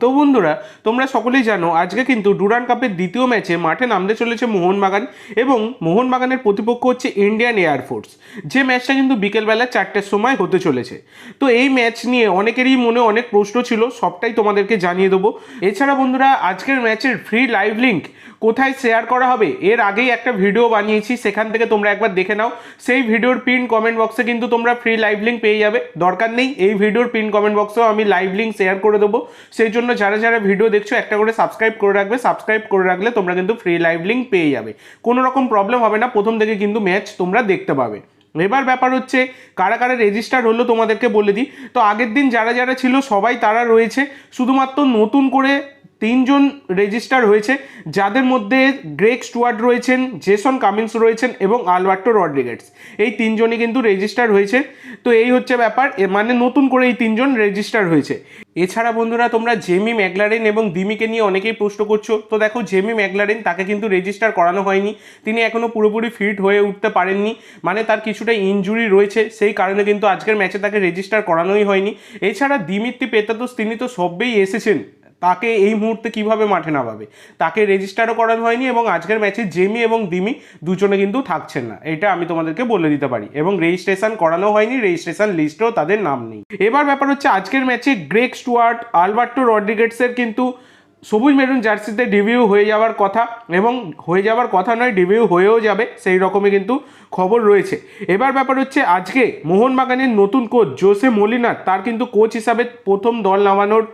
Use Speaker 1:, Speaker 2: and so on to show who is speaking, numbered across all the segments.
Speaker 1: তো বন্ধুরা, তোমরা সকলেই জানো, আজকে কিন্তু ডুরান কাপের দ্বিতীয় ম্যাচে মাঠে নামতে চলেছে মোহনবাগান এবং মোহনবাগানের প্রতিপক্ষ হচ্ছে ইন্ডিয়ান এয়ারফোর্স যে ম্যাচটা কিন্তু বিকেলবেলা চারটের সময় হতে চলেছে। তো এই ম্যাচ নিয়ে অনেকেরই মনে অনেক প্রশ্ন ছিল, সবটাই তোমাদেরকে জানিয়ে দেবো। এছাড়া বন্ধুরা, আজকের ম্যাচের ফ্রি লাইভ লিঙ্ক কোথায় শেয়ার করা হবে, এর আগেই একটা ভিডিও বানিয়েছি, সেখান থেকে তোমরা একবার দেখে নাও। সেই ভিডিওর পিন কমেন্ট বক্সে কিন্তু তোমরা ফ্রি লাইভ লিঙ্ক পেয়ে যাবে। দরকার নেই, এই ভিডিওর পিন কমেন্ট বক্সেও আমি লাইভ লিঙ্ক শেয়ার করে দেবো। সেই জন্য যারা যারা ভিডিও দেখছ, একটা করে সাবস্ক্রাইব করে রাখবে। সাবস্ক্রাইব করে রাখলে তোমরা কিন্তু ফ্রি লাইভ লিঙ্ক পেয়ে যাবে। কোনো রকম প্রবলেম হবে না। প্রথম থেকে কিন্তু ম্যাচ তোমরা দেখতে পাবে। এবার ব্যাপার হচ্ছে, কারা কারা রেজিস্টার হলো তোমাদেরকে বলে দিই। তো আগের দিন যারা যারা ছিল, সবাই তারা রয়েছে। শুধুমাত্র নতুন করে তিনজন রেজিস্টার হয়েছে, যাদের মধ্যে গ্রেক স্টুয়ার্ট রয়েছেন, জেসন কামিন্স রয়েছেন এবং আলবার্টো রড্রিগেটস এই তিনজনই কিন্তু রেজিস্টার হয়েছে। তো এই হচ্ছে ব্যাপার মানে নতুন করে এই তিনজন রেজিস্টার হয়েছে। এছাড়া বন্ধুরা, তোমরা জেমি ম্যাগলারেন এবং দিমিকে নিয়ে অনেকেই প্রশ্ন করছ। তো দেখো, জেমি ম্যাগলারেন তাকে কিন্তু রেজিস্টার করানো হয়নি। তিনি এখনও পুরোপুরি ফিট হয়ে উঠতে পারেননি। মানে তার কিছুটা ইনজুরি রয়েছে, সেই কারণে কিন্তু আজকের ম্যাচে তাকে রেজিস্টার করানোই হয়নি। এছাড়া দিমিত্রি পেতাতোস তিনি তো সবেই এসেছেন। তাকে এই মুহূর্তে কীভাবে মাঠে নামাবে? তাকে রেজিস্টারও করানো হয়নি এবং আজকের ম্যাচে জেমি এবং দিমি দুজনে কিন্তু থাকছেন না। এটা আমি তোমাদেরকে বলে দিতে পারি। এবং রেজিস্ট্রেশন করানো হয়নি রেজিস্ট্রেশন লিস্টেও তাদের নাম নেই। এবার ব্যাপার হচ্ছে আজকের ম্যাচে গ্রেক স্টুয়ার্ট আলবার্টো রড্রিগেটসের কিন্তু সবুজ মেরুন জার্সিতে ডিভিউ হয়ে যাওয়ার কথা এবং হয়ে যাওয়ার কথা নয় ডিভিউ হয়েও যাবে, সেই রকমই কিন্তু খবর রয়েছে। এবার ব্যাপার হচ্ছে আজকে মোহনবাগানের নতুন কোচ জোসে মলিনার, তার কিন্তু কোচ হিসাবে প্রথম দল নামানোর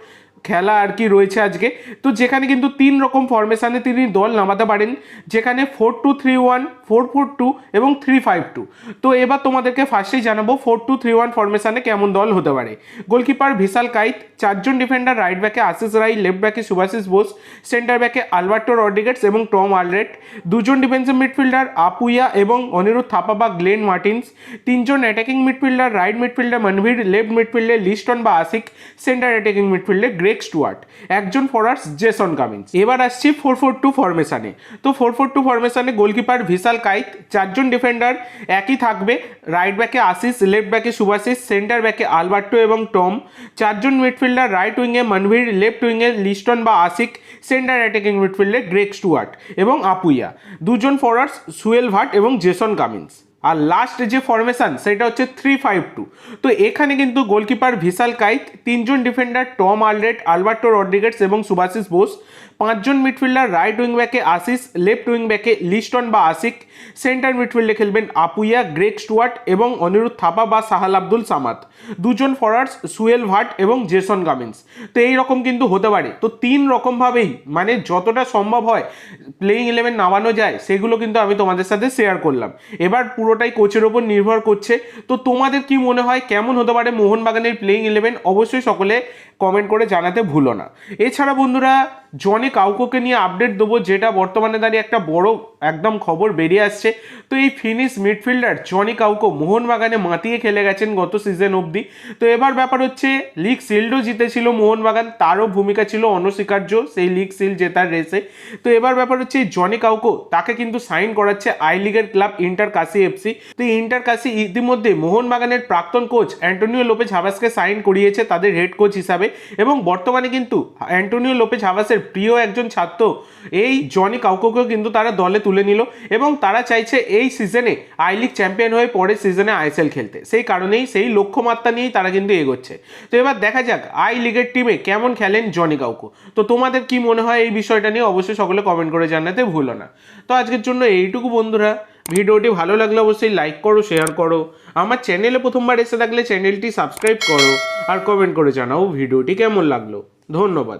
Speaker 1: খেলা আর কি রয়েছে আজকে। তো যেখানে কিন্তু তিন রকম ফরমেশানে তিনি দল নামাতে পারেন, যেখানে four two three one four four two এবং থ্রি ফাইভ টু তো এবার তোমাদেরকে ফার্স্টেই জানাব ফোর টু থ্রি ওয়ান ফরমেশানে কেমন দল হতে পারে। গোলকিপার ভিশাল কাইত, চারজন ডিফেন্ডার রাইট ব্যাকে আশিস রাই লেফট ব্যাকে সুভাশিস বোস সেন্টার ব্যাকে আলবার্টো রড্রিগেটস এবং টম আলরেট। দুজন ডিফেন্সিভ মিডফিল্ডার আপুইয়া এবং অনিরুদ্ধ থাপা বা গ্লেন মার্টিন্স। তিনজন attacking midfielder right midfielder Manvir left মিডফিল্ডে Liston বা আসিক সেন্টার অ্যাটাকিং মিডফিল্ডে গ্রেক স্টুয়ার্ট একজন ফরার্স জেসন কামিন্স এবার আসছি ফোর ফোর টু ফরমেশানে তো ফোর ফোর টু ফরমেশানে গোলকিপার ভিশাল কাইত চারজন ডিফেন্ডার একই থাকবে। রাইট ব্যাকে আশিস লেফট ব্যাকে সুভাশিস সেন্টার ব্যাকে আলবার্টো এবং টম চারজন মিডফিল্ডার রাইট উইংয়ে মনভীর লেফট উইংয়ে লিস্টন বা আশিক সেন্টার অ্যাটাকিং মিডফিল্ডে গ্রেক স্টুয়ার্ট এবং আপুইয়া দুজন ফরওয়ার্ডস সুয়েল ভাট এবং জেসন কামিন্স আর লাস্ট যে ফরমেশন সেটা হচ্ছে থ্রি ফাইভ টু তো এখানে কিন্তু গোলকিপার ভিশাল কাইত তিনজন defender Tom Aldred Alberto Rodriguez এবং সুভাশিস বোস পাঁচজন মিডফিল্ডার রাইট উইং ব্যাকে আশিস লেফট উইং ব্যাকে লিস্টন বা আশিক সেন্টার মিডফিল্ডে খেলবেন আপুইয়া গ্রেক স্টুয়ার্ট এবং অনিরুদ্ধ থাপা বা সাহাল আব্দুল সামাদ দুজন ফরওয়ার্ডস সুয়েল ভাট এবং জেসন গামিন্স তো এই রকম কিন্তু হতে পারে। তো তিন রকমভাবেই মানে যতটা সম্ভব হয় প্লেইং ইলেভেন নামানো যায়, সেগুলো কিন্তু আমি তোমাদের সাথে শেয়ার করলাম। এবার পুরোটাই কোচের ওপর নির্ভর করছে। তো তোমাদের কি মনে হয়, কেমন হতে পারে মোহনবাগানের প্লেইং ইলেভেন অবশ্যই সকলে কমেন্ট করে জানাতে ভুলো না। এছাড়া বন্ধুরা জনি কাউকোকে নিয়ে আপডেট দেবো, যেটা বর্তমানে দাঁড়িয়ে একটা বড় একদম খবর বেরিয়ে আসছে। তো এই ফিনিশ মিডফিল্ডার জনি কাউকো মোহনবাগানে মাতিয়ে খেলে গেছেন গত সিজন অবধি। তো এবার ব্যাপার হচ্ছে লিগ শিল্ডও জিতেছিল মোহনবাগান, তারও ভূমিকা ছিল অনস্বীকার্য সেই লিগ শিল্ড জেতার রেসে তো এবার ব্যাপার হচ্ছে এই জনি কাউকো তাকে কিন্তু সাইন করাচ্ছে আই লিগের ক্লাব ইন্টার কাশি এফসি তো ইন্টার কাশি ইতিমধ্যে মোহনবাগানের প্রাক্তন কোচ অ্যান্টোনিও লোপেজ হাভাসকে সাইন করিয়েছে তাদের হেড কোচ হিসাবে। এবং বর্তমানে কিন্তু অ্যান্টোনিও লোপেজ হাভাসের প্রিয় একজন ছাত্র, এই জনি কাউকোকেও কিন্তু তারা দলে তুলে নিল এবং তারা চাইছে এই সিজনে আই লিগ চ্যাম্পিয়ন হয়ে পরের সিজনে আইএসএল খেলতে। সেই কারণেই সেই লক্ষ্যমাত্রা নিয়েই তারা কিন্তু এগোচ্ছে। তো এবার দেখা যাক আই লিগের টিমে কেমন খেলেন জনি কাউকো। তো তোমাদের কি মনে হয় এই বিষয়টা নিয়ে অবশ্যই সকলে কমেন্ট করে জানাতে ভুলো না। তো আজকের জন্য এইটুকু বন্ধুরা। ভিডিওটি ভালো লাগলে অবশ্যই লাইক করো শেয়ার করো। আমার চ্যানেলে প্রথমবার এসে থাকলে চ্যানেলটি সাবস্ক্রাইব করো আর কমেন্ট করে জানাও ভিডিওটি কেমন লাগল। ধন্যবাদ।